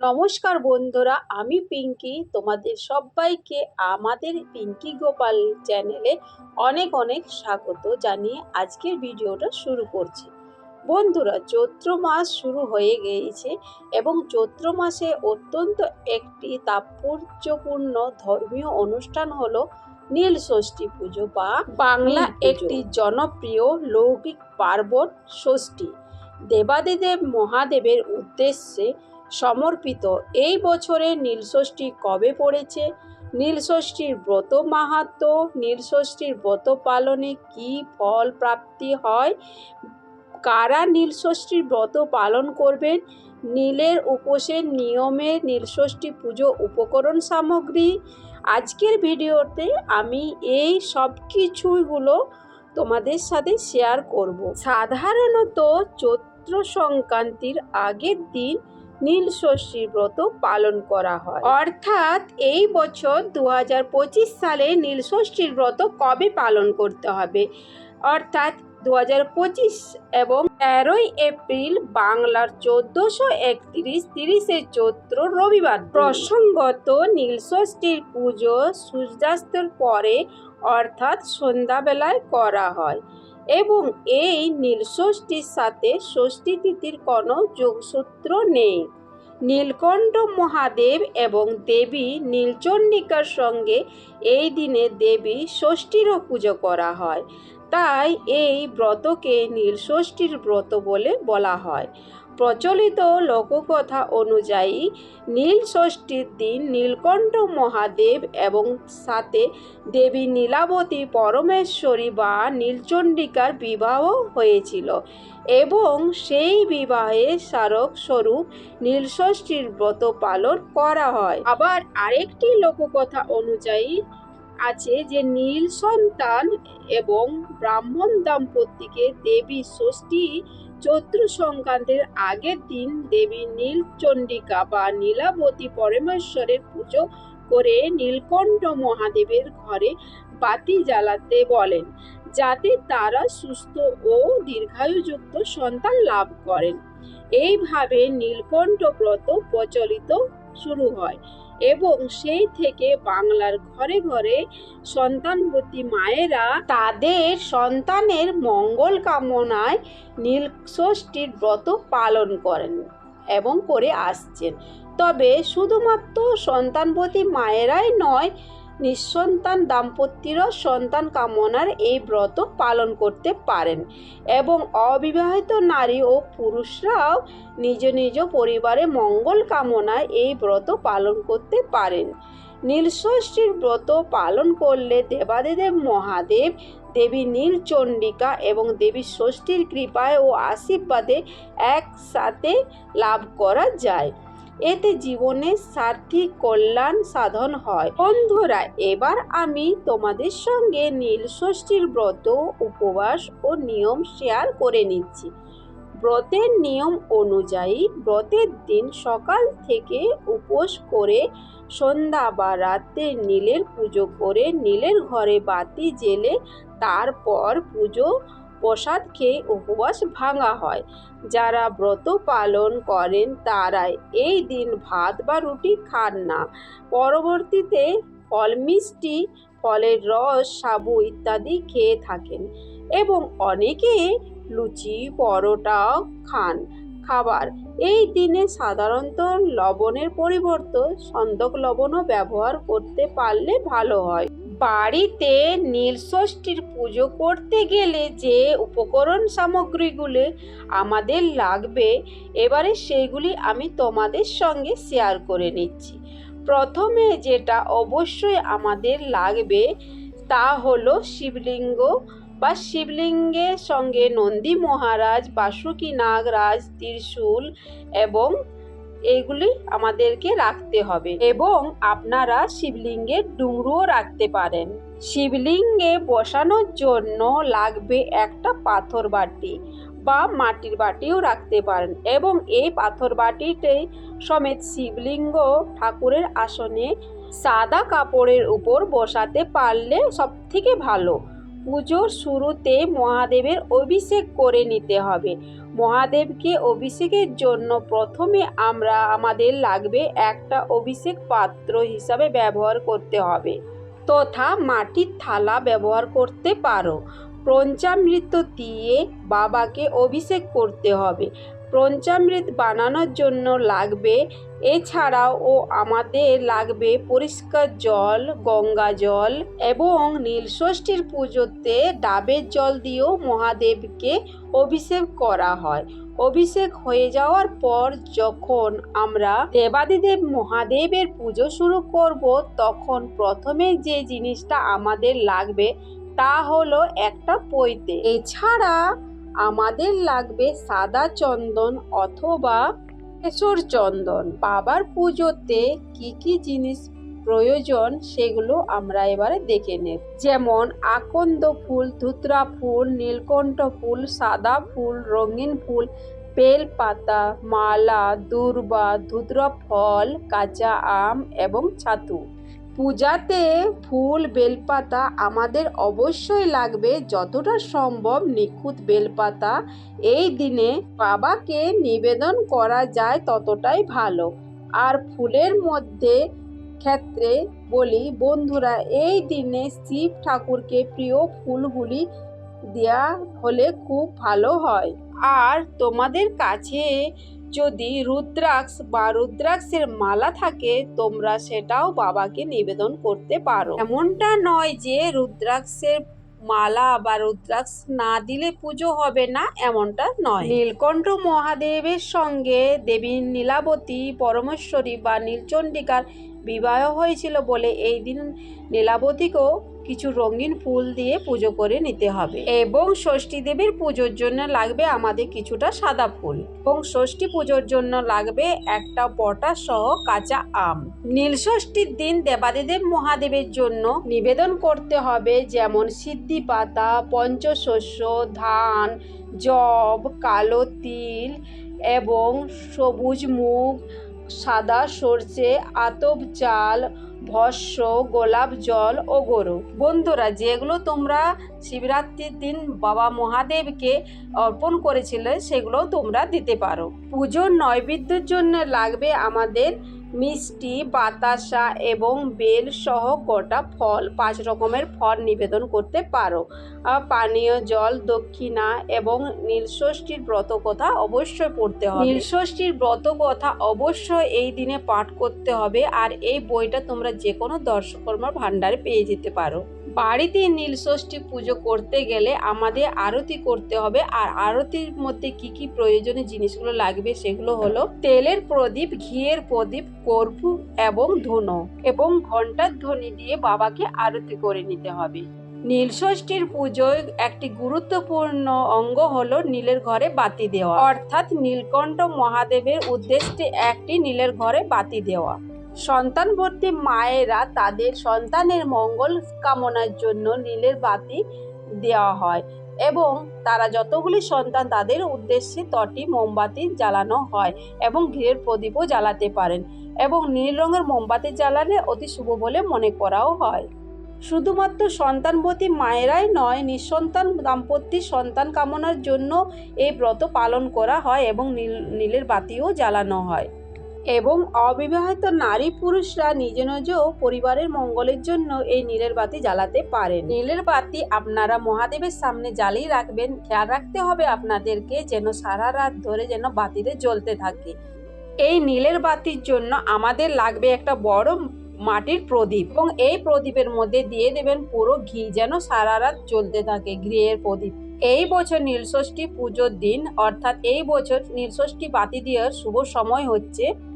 নমস্কার বন্ধুরা আমি পিঙ্কি। তোমাদের সবাইকে আমাদের পিঙ্কি গোপাল চ্যানেলে অনেক অনেক স্বাগত জানিয়ে আজকের ভিডিওটা শুরু করছি। বন্ধুরা চৈত্র মাস শুরু হয়ে গিয়েছে এবং চৈত্র মাসে অত্যন্ত একটি তাৎপর্যপূর্ণ ধর্মীয় অনুষ্ঠান হলো নীল ষষ্ঠী পুজো বা বাংলা একটি জনপ্রিয় লৌকিক পার্বণ ষষ্ঠী। দেবাদিদেব মহাদেবের উদ্দেশ্যে সমর্পিত এই বছরে নীলষষ্ঠী কবে পড়েছে? নীলষষ্ঠীর ব্রত মাহাত্ম, নীলষষ্ঠীর ব্রত পালনে কি ফল প্রাপ্তি হয়? কারা নীলষষ্ঠীর ব্রত পালন করবেন? নীলের উপোসের নিয়মে নীলষষ্ঠী পুজো উপকরণ সামগ্রী। আজকের ভিডিওতে আমি এই সব কিছুগুলো তোমাদের সাথে শেয়ার করব। সাধারণত চৈত্র সংক্রান্তির আগের দিন নীল ষষ্ঠীর ব্রত পালন করা হয়। অর্থাৎ এই বছর দু হাজার পঁচিশ সালে নীল ষষ্ঠীর ব্রত কবে পালন করতে হবে? অর্থাৎ দু হাজার পঁচিশ এবং তেরোই এপ্রিল বাংলার চোদ্দোশো একত্রিশ তিরিশে চৈত্র রবিবার। প্রসঙ্গত নীলষষ্ঠীর পুজো সূর্যাস্তের পরে অর্থাৎ সন্ধ্যাবেলায় করা হয় এবং এই নীলষষ্ঠীর সাথে ষষ্ঠী তিথির কোনো যোগসূত্র নেই। নীলকণ্ঠ মহাদেব এবং দেবী নীলচণ্ডিকার সঙ্গে এই দিনে দেবী ষষ্ঠীরও পুজো করা হয়। তাই এই ব্রতকে নীলষষ্ঠীর ব্রত বলে বলা হয়। প্রচলিত লোককথা অনুযায়ী নীল ষষ্ঠীর দিন নীলকণ্ঠ মহাদেব এবং সাথে দেবী নীলাবতী পরমেশ্বরী বা নীলচণ্ডিকার বিবাহ হয়েছিল এবং সেই বিবাহে স্মারক স্বরূপ নীলষষ্ঠীর ব্রত পালন করা হয়। আবার আরেকটি লোককথা অনুযায়ী আছে যে নীল সন্তান এবং ব্রাহ্মণ দম্পতিকে দেবী ষষ্ঠী চৈত্র সংক্রান্তির আগের দিন দেবী নীলচণ্ডিকা বা নীলাবতী পরমেশ্বরের পুজো করে নীলকণ্ঠ মহাদেবের ঘরে বাতি জ্বালাতে বলেন, যাতে তারা সুস্থ ও দীর্ঘায়ুযুক্ত সন্তান লাভ করেন। এইভাবে নীলকণ্ঠ ব্রত প্রচলিত শুরু হয়। এবং সেই থেকে বাংলার ঘরে ঘরে সন্তানবতী মায়েরা তাদের সন্তানের মঙ্গল কামনায় নীলষষ্ঠীর ব্রত পালন করেন এবং করে আসছেন। তবে শুধুমাত্র সন্তানবতী মায়েরাই নয় নিঃসন্তান দাম্পত্যেরও সন্তান কামনার এই ব্রত পালন করতে পারেন এবং অবিবাহিত নারী ও পুরুষরাও নিজ নিজ পরিবারে মঙ্গল কামনায় এই ব্রত পালন করতে পারেন। নীলষষ্ঠীর ব্রত পালন করলে দেবাদিদেব মহাদেব, দেবী নীলচণ্ডিকা এবং দেবী ষষ্ঠীর কৃপায় ও আশীর্বাদে একসাথে লাভ করা যায়। এতে জীবনে সার্থিক কল্যাণ সাধন হয়। বন্ধুরা, এবার আমি তোমাদের সঙ্গে নীল ষষ্ঠীর ব্রত, উপবাস ও নিয়ম শেয়ার করে নিচ্ছি। ব্রতের নিয়ম অনুযায়ী ব্রতের দিন সকাল থেকে উপোস করে সন্ধ্যা বা রাতে নীলের পুজো করে নীলের ঘরে বাতি জেলে তারপর পুজো প্রসাদ খেয়ে উপবাস ভাঙা হয়। যারা ব্রত পালন করেন তারাই এই দিন ভাত বা রুটি খান না। পরবর্তীতে ফল, মিষ্টি, ফলের রস, সাবু ইত্যাদি খেয়ে থাকেন এবং অনেকে লুচি, পরোটাও খান। খাবার, এই দিনে সাধারণত লবণের পরিবর্তে সন্দক লবণও ব্যবহার করতে পারলে ভালো হয়। বাড়িতে নীলষষ্ঠীর পুজো করতে গেলে যে উপকরণ সামগ্রীগুলি আমাদের লাগবে, এবারে সেইগুলি আমি তোমাদের সঙ্গে শেয়ার করে নিচ্ছি। প্রথমে যেটা অবশ্যই আমাদের লাগবে, তা হলো শিবলিঙ্গ বা শিবলিঙ্গের সঙ্গে নন্দী মহারাজ, বাসুকী নাগরাজ, ত্রিশূল এবং এইগুলি আমাদেরকে রাখতে হবে এবং আপনারা শিবলিঙ্গের ডুমরুও রাখতে পারেন। শিবলিঙ্গে বসানোর জন্য লাগবে একটা পাথর বাটি বা মাটির বাটিও রাখতে পারেন এবং এই পাথর বাটিতে সমেত শিবলিঙ্গ ঠাকুরের আসনে সাদা কাপড়ের উপর বসাতে পারলে সব থেকে ভালো। পুজোর শুরুতে মহাদেবের অভিষেক করে নিতে হবে। মহাদেবকে অভিষেকের জন্য প্রথমে আমরা আমাদের লাগবে একটা অভিষেক পাত্র হিসাবে ব্যবহার করতে হবে। তথা মাটির থালা ব্যবহার করতে পারো। পঞ্চামৃত দিয়ে বাবাকে অভিষেক করতে হবে। পঞ্চামৃত বানানোর জন্য লাগবে এছাড়াও ও আমাদের লাগবে পরিষ্কার জল, গঙ্গা জল এবং নীলষষ্ঠীর পুজোতে ডাবের জল দিয়েও মহাদেবকে অভিষেক করা হয়। অভিষেক হয়ে যাওয়ার পর যখন আমরা দেবাদিদেব মহাদেবের পুজো শুরু করব, তখন প্রথমে যে জিনিসটা আমাদের লাগবে তা হলো একটা পৈতে। এছাড়া আমাদের লাগবে সাদা চন্দন অথবা কেশর চন্দন, বাবার পুজোতে কি কি জিনিস প্রয়োজন সেগুলো আমরা এবারে দেখে নেব। যেমন আকন্দ ফুল, ধুতরা ফুল, নীলকণ্ঠ ফুল, সাদা ফুল, রঙিন ফুল, বেল পাতা, মালা, দুর্বা ধুতরা ফল কাঁচা আম এবং ছাতু। পূজাতে ফুল, বেলপাতা আমাদের অবশ্যই লাগবে। যতটা সম্ভব নিখুঁত বেলপাতা এই দিনে বাবাকে নিবেদন করা যায় ততটাই ভালো। আর ফুলের মধ্যে ক্ষেত্রে বলি, বন্ধুরা, এই দিনে শিব ঠাকুরকে প্রিয় ফুলগুলি দেওয়া হলে খুব ভালো হয়। আর তোমাদের কাছে যদি রুদ্রাক্ষ বা রুদ্রাক্ষের মালা থাকে, তোমরা সেটাও বাবাকে নিবেদন করতে পারো। এমনটা নয় যে রুদ্রাক্ষের মালা বা রুদ্রাক্ষ না দিলে পুজো হবে না, এমনটা নয়। নীলকণ্ঠ মহাদেবের সঙ্গে দেবী নীলাবতী, পরমেশ্বরী বা নীলচণ্ডিকার বিবাহ হয়েছিল বলে এই দিন নীলাবতীকেও কিছু রঙিন ফুল দিয়ে পুজো করে নিতে হবে। এবং ষষ্ঠী দেবীর পুজোর জন্য লাগবে আমাদের কিছুটা সাদা ফুল। এবং ষষ্ঠী পুজোর জন্য লাগবে একটা পটা সহ কাঁচা আম। নীল ষষ্ঠীর দিন দেবাদিদেব মহাদেবের জন্য নিবেদন করতে হবে যেমন সিদ্ধি পাতা, পঞ্চশস্য, ধান, জব, কালো তিল এবং সবুজ মুগ সাদা সর্ষে আতব চাল, ভস্য, গোলাপ জল ও গরু। বন্ধুরা, যেগুলো তোমরা শিবরাত্রির দিন বাবা মহাদেবকে অর্পণ করেছিলে সেগুলো তোমরা দিতে পারো। পুজোর নৈবেদ্যের জন্য লাগবে আমাদের মিষ্টি, বাতাসা এবং বেল সহ কটা ফল, পাঁচ রকমের ফল নিবেদন করতে পারো। পানীয় জল, দক্ষিণা এবং নীলষষ্ঠীর ব্রত কথা অবশ্যই পড়তে হবে। নীলষষ্ঠীর ব্রত কথা অবশ্যই এই দিনে পাঠ করতে হবে, আর এই বইটা তোমরা যে কোনো দর্শকর্মার ভাণ্ডারে পেয়ে যেতে পারো। বাড়িতে নীলষষ্ঠী পুজো করতে গেলে আমাদের আরতি করতে হবে। আর আরতির মধ্যে কি কি প্রয়োজনীয় জিনিসগুলো লাগবে সেগুলো হলো তেলের প্রদীপ, ঘিয়ের প্রদীপ কর্পূর এবং ধুনো এবং ঘণ্টার ধ্বনি দিয়ে বাবাকে আরতি করে নিতে হবে। নীলষষ্ঠীর পুজোয় একটি গুরুত্বপূর্ণ অঙ্গ হলো নীলের ঘরে বাতি দেওয়া। অর্থাৎ নীলকণ্ঠ মহাদেবের উদ্দেশ্যে একটি নীলের ঘরে বাতি দেওয়া। সন্তানবর্তী মায়েরা তাদের সন্তানের মঙ্গল কামনার জন্য নীলের বাতি দেওয়া হয় এবং তারা যতগুলি সন্তান তাদের উদ্দেশ্যে তটি মোমবাতি জ্বালানো হয় এবং ঘিরের প্রদীপও জ্বালাতে পারেন এবং নীল রঙের মোমবাতি জ্বালালে অতি শুভ বলে মনে করাও হয়। শুধুমাত্র সন্তানবতী মায়েরাই নয়, নিঃসন্তান দাম্পত্যের সন্তান কামনার জন্য এই ব্রত পালন করা হয় এবং নীল, নীলের বাতিও জ্বালানো হয়। এবং অবিবাহিত নারী পুরুষরা নিজ নিজ পরিবারের মঙ্গলের জন্য এই নীলের বাতি জ্বালাতে পারেন। নীলের বাতি আপনারা মহাদেবের সামনে জ্বালিয়ে রাখবেন। খেয়াল রাখতে হবে আপনাদেরকে যেন সারা রাত ধরে যেন বাতিতে জ্বলতে থাকে। এই নীলের বাতির জন্য আমাদের লাগবে একটা বড় মাটির প্রদীপ এবং এই প্রদীপের মধ্যে দিয়ে দেবেন পুরো ঘি যেন সারা রাত জ্বলতে থাকে ঘিয়ের প্রদীপ। এই বছর নীলষষ্ঠী পুজোর দিন, অর্থাৎ এই বছর নীলষষ্ঠী বাতি দেওয়ার শুভ সময় হচ্ছে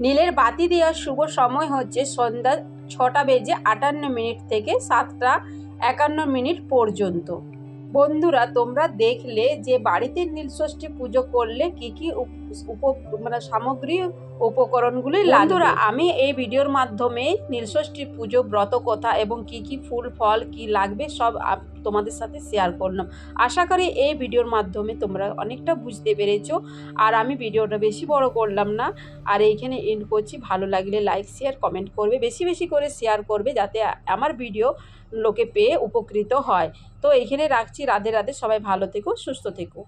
নীলের বাতি দেওয়ার শুভ সময় হচ্ছে সন্ধ্যা ছটা বেজে আটান্ন মিনিট থেকে সাতটা একান্ন মিনিট পর্যন্ত। বন্ধুরা, তোমরা দেখলে যে বাড়িতে নীলষষ্ঠী পুজো করলে কি কি উপ মানে সামগ্রী উপকরণগুলি বন্ধুরা আমি এই ভিডিওর মাধ্যমে নীলষষ্ঠী পুজো ব্রত কথা এবং কি কি ফুল ফল কি লাগবে সব তোমাদের সাথে শেয়ার করলাম। আশা করি এই ভিডিওর মাধ্যমে তোমরা অনেকটা বুঝতে পেরেছ। আর আমি ভিডিওটা বেশি বড় করলাম না। আর এইখানে এন্ড করছি। ভালো লাগলে লাইক শেয়ার কমেন্ট করবে। বেশি বেশি করে শেয়ার করবে যাতে আমার ভিডিও লোকে পেয়ে উপকৃত হয়। তো এইখানে রাখছি। রাধে রাধে। সবাই ভালো থেকো সুস্থ থেকো।